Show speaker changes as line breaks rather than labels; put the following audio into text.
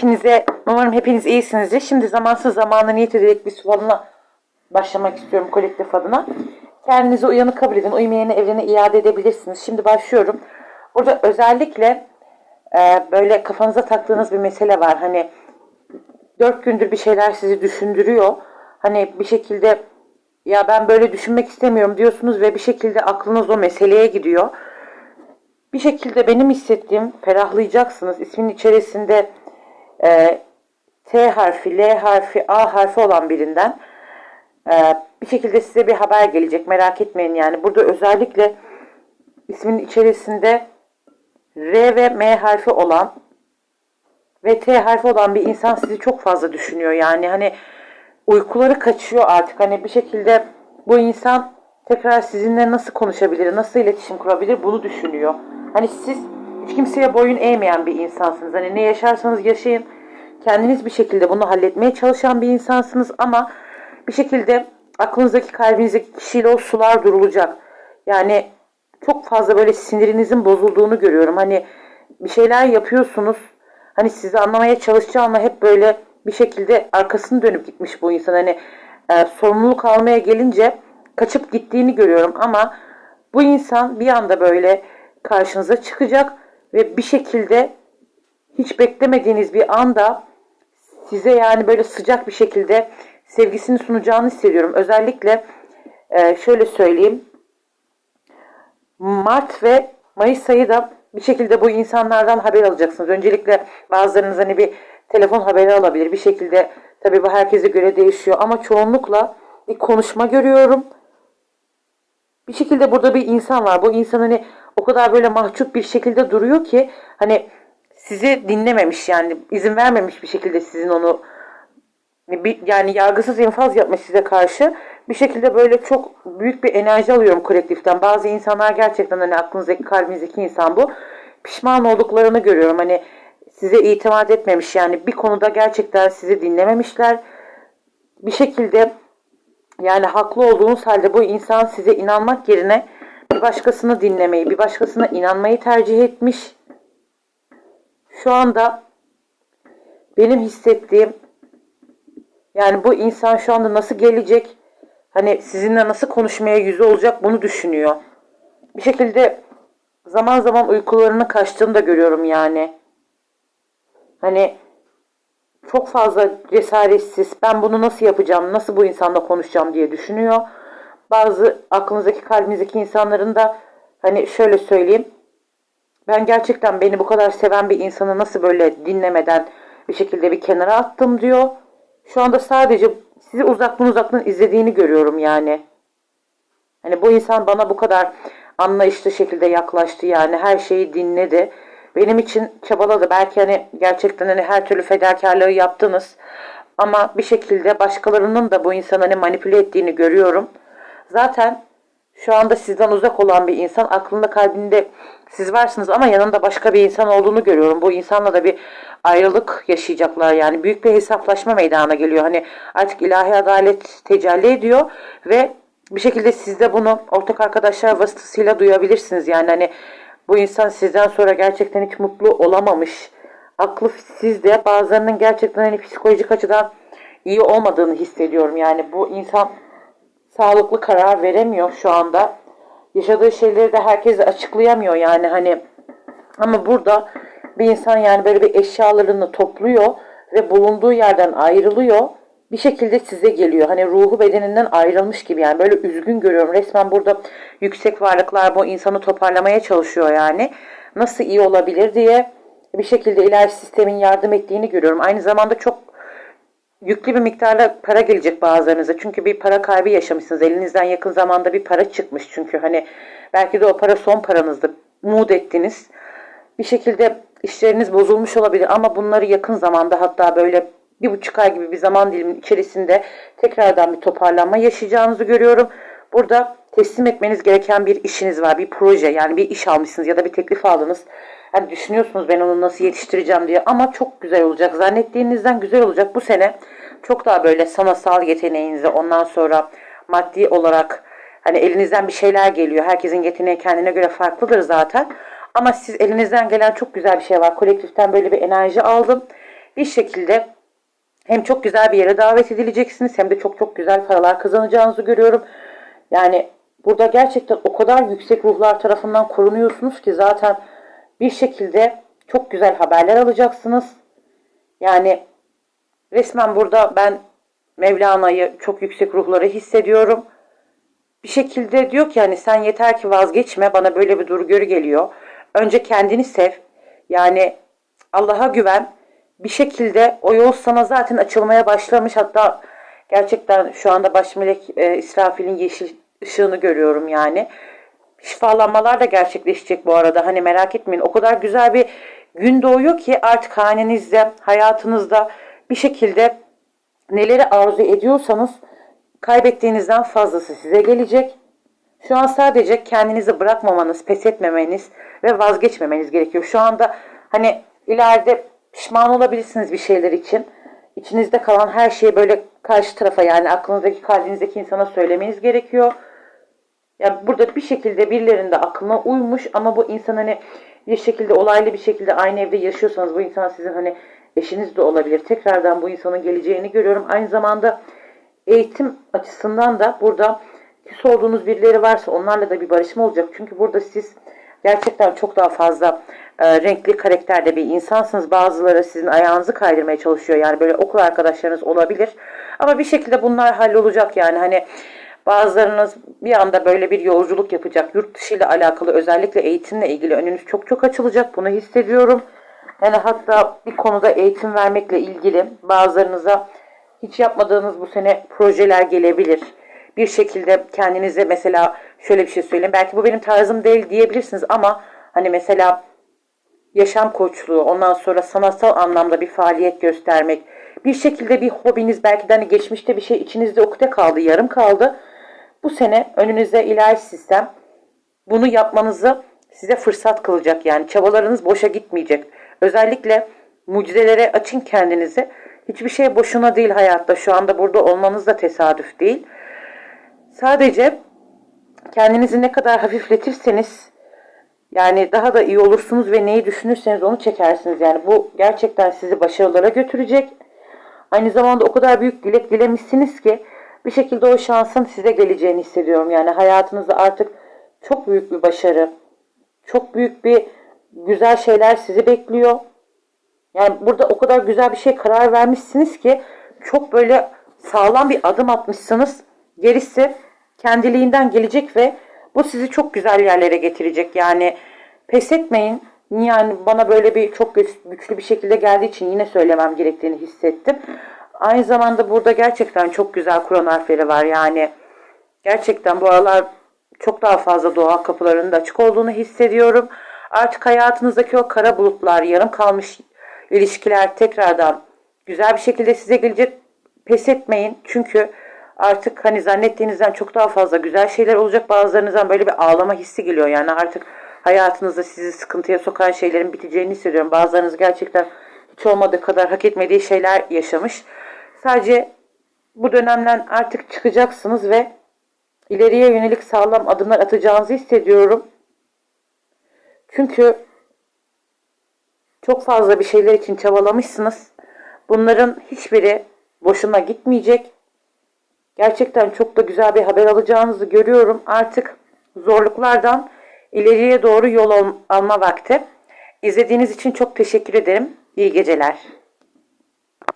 Hepinize, umarım hepiniz iyisinizdir. Şimdi zamansız zamana niyet ederek bir sualına başlamak istiyorum kolektif adına. Kendinizi uyanık kabul edin. Uymayanı evrene iade edebilirsiniz. Şimdi başlıyorum. Burada özellikle e, böyle kafanıza taktığınız bir mesele var. Hani dört gündür bir şeyler sizi düşündürüyor. Hani bir şekilde ya ben böyle düşünmek istemiyorum diyorsunuz ve bir şekilde aklınız o meseleye gidiyor. Bir şekilde benim hissettiğim ferahlayacaksınız. İsmin içerisinde e, T harfi, L harfi, A harfi olan birinden e, bir şekilde size bir haber gelecek. Merak etmeyin yani. Burada özellikle ismin içerisinde R ve M harfi olan ve T harfi olan bir insan sizi çok fazla düşünüyor. Yani hani uykuları kaçıyor artık. Hani bir şekilde bu insan tekrar sizinle nasıl konuşabilir, nasıl iletişim kurabilir bunu düşünüyor. Hani siz hiç kimseye boyun eğmeyen bir insansınız. Hani ne yaşarsanız yaşayın. Kendiniz bir şekilde bunu halletmeye çalışan bir insansınız ama bir şekilde aklınızdaki kalbinizdeki kişiyle o sular durulacak. Yani çok fazla böyle sinirinizin bozulduğunu görüyorum. Hani bir şeyler yapıyorsunuz. Hani sizi anlamaya çalışacağı ama hep böyle bir şekilde arkasını dönüp gitmiş bu insan. Hani e, sorumluluk almaya gelince kaçıp gittiğini görüyorum ama bu insan bir anda böyle karşınıza çıkacak ve bir şekilde hiç beklemediğiniz bir anda size yani böyle sıcak bir şekilde sevgisini sunacağını hissediyorum. Özellikle e, şöyle söyleyeyim. Mart ve Mayıs ayı da bir şekilde bu insanlardan haber alacaksınız. Öncelikle bazılarınız hani bir telefon haberi alabilir. Bir şekilde tabii bu herkese göre değişiyor ama çoğunlukla bir konuşma görüyorum. Bir şekilde burada bir insan var. Bu insan hani o kadar böyle mahcup bir şekilde duruyor ki hani sizi dinlememiş yani izin vermemiş bir şekilde sizin onu yani yargısız infaz yapmış size karşı bir şekilde böyle çok büyük bir enerji alıyorum kolektiften. Bazı insanlar gerçekten hani aklınızdaki kalbinizdeki insan bu. Pişman olduklarını görüyorum. Hani size itimat etmemiş yani bir konuda gerçekten sizi dinlememişler. Bir şekilde yani haklı olduğunuz halde bu insan size inanmak yerine bir başkasını dinlemeyi, bir başkasına inanmayı tercih etmiş. Şu anda benim hissettiğim yani bu insan şu anda nasıl gelecek? Hani sizinle nasıl konuşmaya yüzü olacak bunu düşünüyor. Bir şekilde zaman zaman uykularını kaçtığını da görüyorum yani. Hani çok fazla cesaretsiz. Ben bunu nasıl yapacağım, nasıl bu insanla konuşacağım diye düşünüyor. Bazı aklınızdaki, kalbinizdeki insanların da hani şöyle söyleyeyim. Ben gerçekten beni bu kadar seven bir insanı nasıl böyle dinlemeden bir şekilde bir kenara attım diyor. Şu anda sadece sizi uzaktan uzaktan izlediğini görüyorum yani. Hani bu insan bana bu kadar anlayışlı şekilde yaklaştı yani her şeyi dinledi. Benim için çabaladı. Belki hani gerçekten hani her türlü fedakarlığı yaptınız. Ama bir şekilde başkalarının da bu insanı hani manipüle ettiğini görüyorum. Zaten şu anda sizden uzak olan bir insan aklında kalbinde siz varsınız ama yanında başka bir insan olduğunu görüyorum. Bu insanla da bir ayrılık yaşayacaklar yani büyük bir hesaplaşma meydana geliyor. Hani artık ilahi adalet tecelli ediyor ve bir şekilde siz de bunu ortak arkadaşlar vasıtasıyla duyabilirsiniz. Yani hani bu insan sizden sonra gerçekten hiç mutlu olamamış. Aklı sizde bazılarının gerçekten hani psikolojik açıdan iyi olmadığını hissediyorum. Yani bu insan sağlıklı karar veremiyor şu anda. Yaşadığı şeyleri de herkese açıklayamıyor yani hani ama burada bir insan yani böyle bir eşyalarını topluyor ve bulunduğu yerden ayrılıyor. Bir şekilde size geliyor. Hani ruhu bedeninden ayrılmış gibi yani böyle üzgün görüyorum. Resmen burada yüksek varlıklar bu insanı toparlamaya çalışıyor yani. Nasıl iyi olabilir diye bir şekilde ilahi sistemin yardım ettiğini görüyorum. Aynı zamanda çok yüklü bir miktarda para gelecek bazılarınıza. Çünkü bir para kaybı yaşamışsınız. Elinizden yakın zamanda bir para çıkmış çünkü. Hani belki de o para son paranızdı. Umut ettiniz. Bir şekilde işleriniz bozulmuş olabilir ama bunları yakın zamanda hatta böyle bir buçuk ay gibi bir zaman dilimin içerisinde tekrardan bir toparlanma yaşayacağınızı görüyorum. Burada teslim etmeniz gereken bir işiniz var. Bir proje yani bir iş almışsınız ya da bir teklif aldınız. Hani düşünüyorsunuz ben onu nasıl yetiştireceğim diye ama çok güzel olacak. Zannettiğinizden güzel olacak. Bu sene çok daha böyle sanatsal yeteneğinize ondan sonra maddi olarak hani elinizden bir şeyler geliyor. Herkesin yeteneği kendine göre farklıdır zaten. Ama siz elinizden gelen çok güzel bir şey var. Kolektiften böyle bir enerji aldım. bir şekilde hem çok güzel bir yere davet edileceksiniz hem de çok çok güzel paralar kazanacağınızı görüyorum. Yani burada gerçekten o kadar yüksek ruhlar tarafından korunuyorsunuz ki zaten bir şekilde çok güzel haberler alacaksınız. Yani resmen burada ben Mevlana'yı çok yüksek ruhları hissediyorum. Bir şekilde diyor ki yani sen yeter ki vazgeçme bana böyle bir dur görü geliyor. Önce kendini sev. Yani Allah'a güven. Bir şekilde o yol sana zaten açılmaya başlamış. Hatta gerçekten şu anda baş melek e, İsrafil'in yeşil ışığını görüyorum yani. Şifalanmalar da gerçekleşecek bu arada. Hani merak etmeyin. O kadar güzel bir gün doğuyor ki artık hanenizde, hayatınızda bir şekilde neleri arzu ediyorsanız kaybettiğinizden fazlası size gelecek. Şu an sadece kendinizi bırakmamanız, pes etmemeniz ve vazgeçmemeniz gerekiyor. Şu anda hani ileride pişman olabilirsiniz bir şeyler için. İçinizde kalan her şeyi böyle karşı tarafa yani aklınızdaki kalbinizdeki insana söylemeniz gerekiyor. Yani burada bir şekilde birilerinin de aklına uymuş ama bu insan hani bir şekilde olaylı bir şekilde aynı evde yaşıyorsanız bu insan sizin hani eşiniz de olabilir. Tekrardan bu insanın geleceğini görüyorum. Aynı zamanda eğitim açısından da burada küs olduğunuz birileri varsa onlarla da bir barışma olacak. Çünkü burada siz gerçekten çok daha fazla e, renkli karakterde bir insansınız. Bazıları sizin ayağınızı kaydırmaya çalışıyor. Yani böyle okul arkadaşlarınız olabilir. Ama bir şekilde bunlar hallolacak yani hani bazılarınız bir anda böyle bir yolculuk yapacak. Yurt dışı ile alakalı özellikle eğitimle ilgili önünüz çok çok açılacak. Bunu hissediyorum. Yani hatta bir konuda eğitim vermekle ilgili bazılarınıza hiç yapmadığınız bu sene projeler gelebilir. Bir şekilde kendinize mesela şöyle bir şey söyleyeyim. Belki bu benim tarzım değil diyebilirsiniz ama hani mesela yaşam koçluğu, ondan sonra sanatsal anlamda bir faaliyet göstermek, bir şekilde bir hobiniz belki de hani geçmişte bir şey içinizde ukde kaldı, yarım kaldı. Bu sene önünüze ilahi sistem bunu yapmanızı size fırsat kılacak yani çabalarınız boşa gitmeyecek. Özellikle mucizelere açın kendinizi. Hiçbir şey boşuna değil hayatta. Şu anda burada olmanız da tesadüf değil. Sadece kendinizi ne kadar hafifletirseniz yani daha da iyi olursunuz ve neyi düşünürseniz onu çekersiniz. Yani bu gerçekten sizi başarılara götürecek. Aynı zamanda o kadar büyük dilek dilemişsiniz ki bir şekilde o şansın size geleceğini hissediyorum. Yani hayatınızda artık çok büyük bir başarı, çok büyük bir güzel şeyler sizi bekliyor. Yani burada o kadar güzel bir şey karar vermişsiniz ki çok böyle sağlam bir adım atmışsınız. Gerisi kendiliğinden gelecek ve bu sizi çok güzel yerlere getirecek. Yani pes etmeyin. Yani bana böyle bir çok güçlü bir şekilde geldiği için yine söylemem gerektiğini hissettim. Aynı zamanda burada gerçekten çok güzel Kur'an harfleri var. Yani gerçekten bu aralar çok daha fazla doğa kapılarının da açık olduğunu hissediyorum. Artık hayatınızdaki o kara bulutlar, yarım kalmış ilişkiler tekrardan güzel bir şekilde size gelecek. Pes etmeyin. Çünkü artık hani zannettiğinizden çok daha fazla güzel şeyler olacak. Bazılarınızdan böyle bir ağlama hissi geliyor. Yani artık hayatınızda sizi sıkıntıya sokan şeylerin biteceğini hissediyorum. Bazılarınız gerçekten hiç olmadığı kadar hak etmediği şeyler yaşamış. Sadece bu dönemden artık çıkacaksınız ve ileriye yönelik sağlam adımlar atacağınızı hissediyorum. Çünkü çok fazla bir şeyler için çabalamışsınız. Bunların hiçbiri boşuna gitmeyecek. Gerçekten çok da güzel bir haber alacağınızı görüyorum. Artık zorluklardan ileriye doğru yol alma vakti. İzlediğiniz için çok teşekkür ederim. İyi geceler.